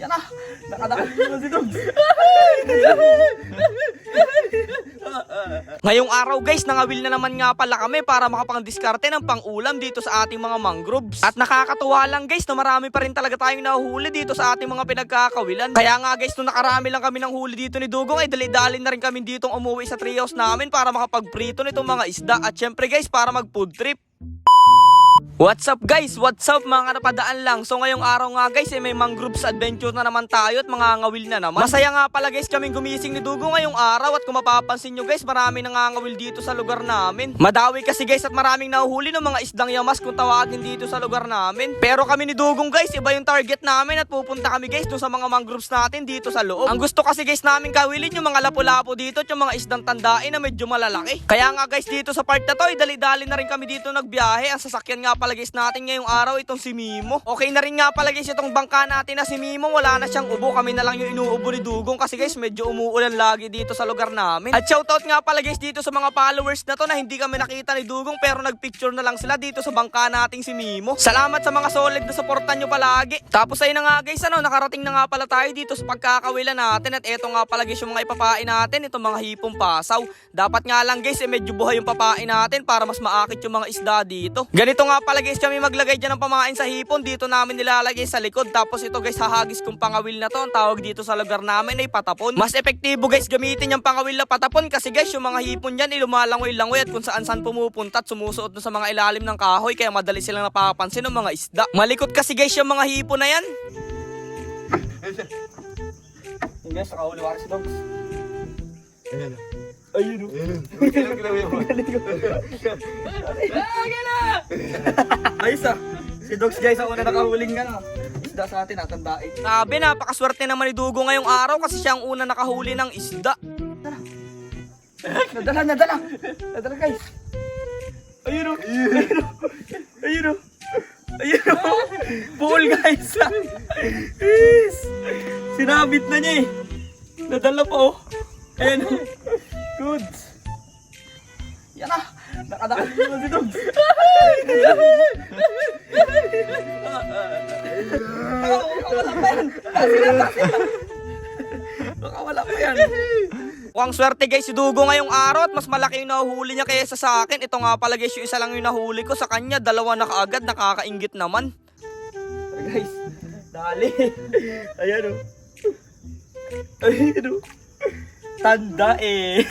Yan na. Nakadakal na si Dogs. Ngayong araw guys, nangawil na naman nga pala kami para makapang-diskarte ng pang-ulam dito sa ating mga mangroves. At nakakatuwa lang guys na marami pa rin talaga tayong nahuhuli dito sa ating mga pinagkakawilan. Kaya nga guys, nung nakarami lang kami ng huli dito ni Dugong, ay dali-dali na rin kami ditong umuwi sa treehouse namin para makapagprito nitong mga isda. At syempre guys, para mag-food trip. What's up guys? What's up mga napadaan lang? So ngayong araw nga guys, eh, may mangroves adventure na naman tayo at mga ngawil na naman. Masaya nga pala guys kaming gumising ni Dugo ngayong araw at kung mapapansin nyo guys, marami nangangawil dito sa lugar namin. Madawi kasi guys at maraming nahuhuli ng mga isdang yamas kung tawagin dito sa lugar namin. Pero kami ni Dugong guys, iba yung target namin at pupunta kami guys dun sa mga mangroves natin dito sa loob. Ang gusto kasi guys namin kawilin yung mga lapu-lapo dito at yung mga isdang tandain na medyo malalaki. Kaya nga guys dito sa part na to, eh, dali-dali na rin kami dito nagbiyahe. Ang sasakyan nga pala guys natin ngayong araw itong si Mimo. Okay na rin nga pala guys itong bangka natin na si Mimo. Wala na siyang ubo. Kami na lang yung inuubo ni Dugong kasi guys medyo umuulan lagi dito sa lugar namin. At shoutout nga pala guys dito sa mga followers na to na hindi kami nakita ni Dugong pero nagpicture na lang sila dito sa bangka nating si Mimo. Salamat sa mga solid na suportan nyo palagi. Tapos ayun na nga guys ano, nakarating na nga pala tayo dito sa pagkakawilan natin at eto nga pala guys yung mga ipapain natin, itong mga hipong pasaw. Dapat nga lang guys eh, medyo buhay yung papain natin para mas maakit yung mga isda dito. Ganito nga pala guys kami maglagay dyan ng pamain sa hipon. Dito namin nilalagay sa likod. Tapos ito guys hahagis kong pangawil na to. Ang tawag dito sa lugar namin ay patapon. Mas epektibo guys gamitin yung pangawil na patapon kasi guys yung mga hipon dyan ilumalangoy-langoy at kung saan saan pumupunta at sumusuot sa mga ilalim ng kahoy kaya madali silang napapansin ng mga isda. Malikot kasi guys yung mga hipon na yan. Yung guys, nakahuli si Dogs. Ayan. Ayun oh. Ayan. Kailan kinawi mo? Ayos ah. Si Dogs guys, ang una nakahuling nga na. Isda sa atin, natandain. Sabi, napakaswerte naman ni Dugo ngayong araw kasi siya ang una nakahuli ng isda. Nadala, nadala. Nadala guys. Ayun o. Ayun o. Ayun o. Ayun o. Bull guys. Sinabit na niya eh. Nadala pa oh. Ayan Good. Yan ah. Nakadakal na si Dogs. Wala pa yan. Baka wala pa yan. Mukhang swerte guys si Dugo ngayong araw at mas malaki yung nahuhuli niya kaysa sa akin. Ito nga pala guys yung isa lang yung nahuli ko. Sa kanya dalawa na kaagad nakakaingit naman. Guys, dali. Ayan o. Ayan o. Tandain.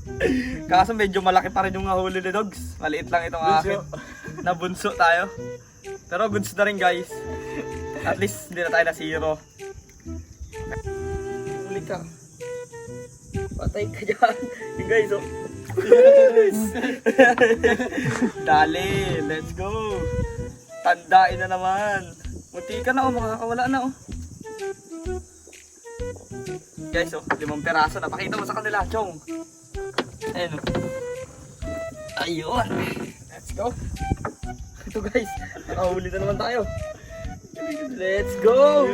Kaso medyo malaki pa rin yung nahuli ni Dogs. Maliit lang itong akin. Nabunso tayo. Pero goods na rin guys. At least hindi na tayo na zero. Huli ka. Patay ka dyan. Yung guys, oh. Yes! Dali, let's go. Tandain na naman. Munti ka na, oh. Makakawala na, oh. Guys, oh. Limang peraso. Napakita mo sa kanila, Chong. Ayun, oh. Ayun. Let's go. Ito, guys. Nakahuli na naman tayo. Let's go!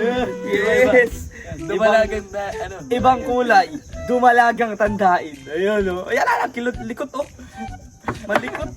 Yes! Dumalagan na, ano? Ibang kulay, dumalagang tandain. Ayun oh. Ayan na, kilot likot oh. Malikot.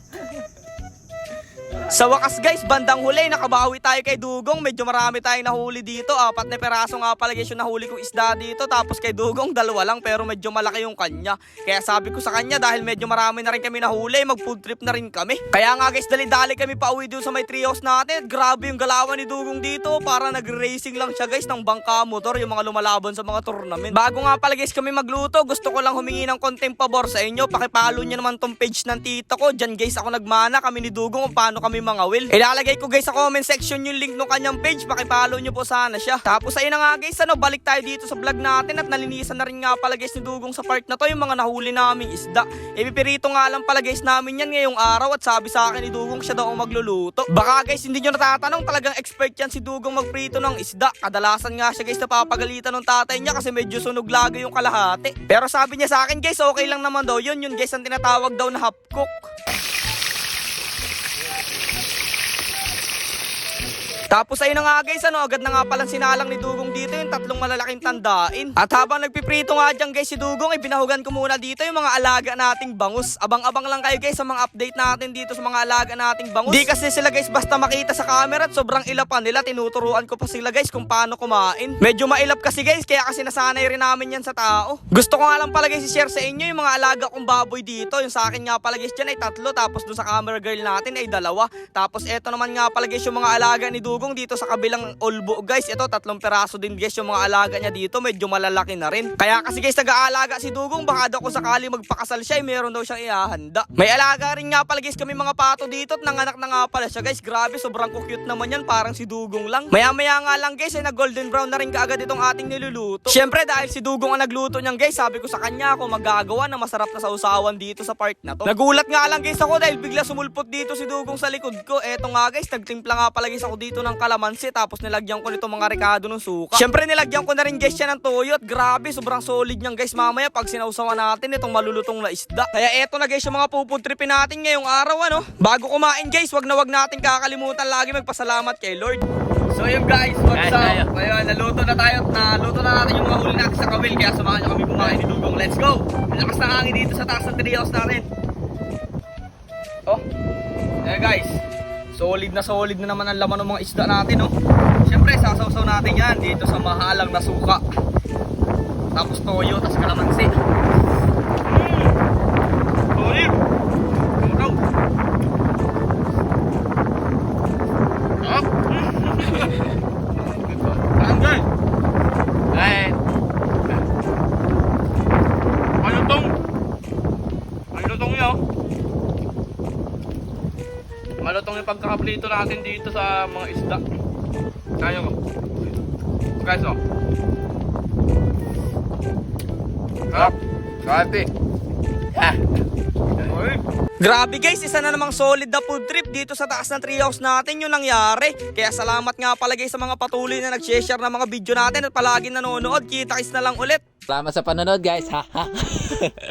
Sa wakas guys, bandang huli, nakabawi tayo kay Dugong. Medyo marami tayong nahuli dito. Apat na peraso nga pala guys yung nahuli kong isda dito. Tapos kay Dugong, dalawa lang pero medyo malaki yung kanya. Kaya sabi ko sa kanya, dahil medyo marami na rin kami nahuli, mag food trip na rin kami. Kaya nga guys, dali-dali kami pa uwi doon sa may treehouse natin. Grabe yung galawan ni Dugong dito. Para nag-racing lang siya guys ng bangka motor, yung mga lumalaban sa mga tournament. Bago nga pala guys kami magluto, gusto ko lang humingi ng konting pabor sa inyo. Pakipalo nyo naman tong page ng tita ko. Diyan guys ako nagmana kami ni Dugong kung paano kami mga will. Ilalagay ko guys sa comment section yung link ng kanyang page. Pakipalo nyo po sana siya. Tapos ayun na nga guys, ano, balik tayo dito sa vlog natin at nalinisan na rin nga pala guys ni Dugong sa part na to yung mga nahuli naming isda. Ipipirito nga lang pala guys namin yan ngayong araw at sabi sa akin ni Dugong siya daw ang magluluto. Baka guys hindi nyo natatanong talagang expert yan si Dugong magprito ng isda. Kadalasan nga siya guys napapagalitan ng tatay niya kasi medyo sunog lagi yung kalahati. Pero sabi niya sa akin guys okay lang naman daw yun. Yun guys ang tinatawag daw na half cook. Tapos ayun na nga guys, ano, agad na nga palang sinalang ni Dugong dito yung tatlong malalaking tandain. At habang nagpiprito nga dyan guys si Dugong, ibinahugan ko muna dito yung mga alaga nating bangus. Abang-abang lang kayo guys sa mga update natin dito sa mga alaga nating bangus. Di kasi sila guys basta makita sa camera at sobrang ilapan nila, tinuturuan ko pa sila guys kung paano kumain. Medyo mailap kasi guys, kaya kasi nasanay rin namin yan sa tao. Gusto ko nga lang pala guys i-share sa inyo yung mga alaga kong baboy dito. Yung sa akin nga pala guys dyan ay tatlo, tapos doon sa camera girl natin ay dalawa. Tapos eto naman nga pala guys yung mga alaga ni Dugong dito sa kabilang olbo guys. Ito tatlong peraso din guys yung mga alaga niya dito, medyo malalaki na rin. Kaya kasi guys nag-aalaga si Dugong, baka daw kung sakali magpakasal siya, ay meron daw siyang ihahanda. May alaga rin nga pala guys kami mga pato dito at nanganak na nga pala siya guys. Grabe, sobrang cute naman yan, parang si Dugong lang. Maya-maya nga lang guys, ay nag golden brown na rin kaagad itong ating niluluto. Siyempre dahil si Dugong ang nagluto niyan guys, sabi ko sa kanya ako magagawa na masarap na sausawan dito sa park na to. Nagulat nga lang guys ako dahil bigla sumulpot dito si Dugong sa likod ko. Eto nga guys, nagtimpla nga pala guys ako dito ng kalamansi tapos nilagyan ko nito mga rekado ng suka. Siyempre nilagyan ko na rin guys siya ng toyo at grabe, sobrang solid niyan guys mamaya pag sinausawan natin itong malulutong na isda. Kaya eto na guys yung mga pupudripin natin ngayong araw ano. Bago kumain guys, wag na wag natin kakalimutan lagi magpasalamat kay Lord. So yun guys, what's tayo. up? Ngayon, naluto na tayo at naluto na natin yung mga huli natin sa kawil. Kaya samahan nyo kami kumain ni Dugong. Let's go! Lakas ng hangin dito sa taas ng treehouse natin. Oh, eh guys, solid na solid na naman ang laman ng mga isda natin, oh. Siyempre, sasawsaw natin yan dito sa mahalang na suka. Tapos toyo, tapos kalamansi. Mm. Solid! Ikaw. Sarap! Tanggal! Ay, Ano tong? Ano tong yun? Malutong yung pagkakaplito natin dito sa mga isda. Kaya ko. Guys, oh. Sarap. Eh. Grabe guys, isa na namang solid na food trip dito sa taas ng treehouse natin yung nangyari. Kaya salamat nga pala guys sa mga patuloy na nag-share ng mga video natin at palagi nanonood. Kita-kits na lang ulit. Salamat sa panonood guys. Ha ha.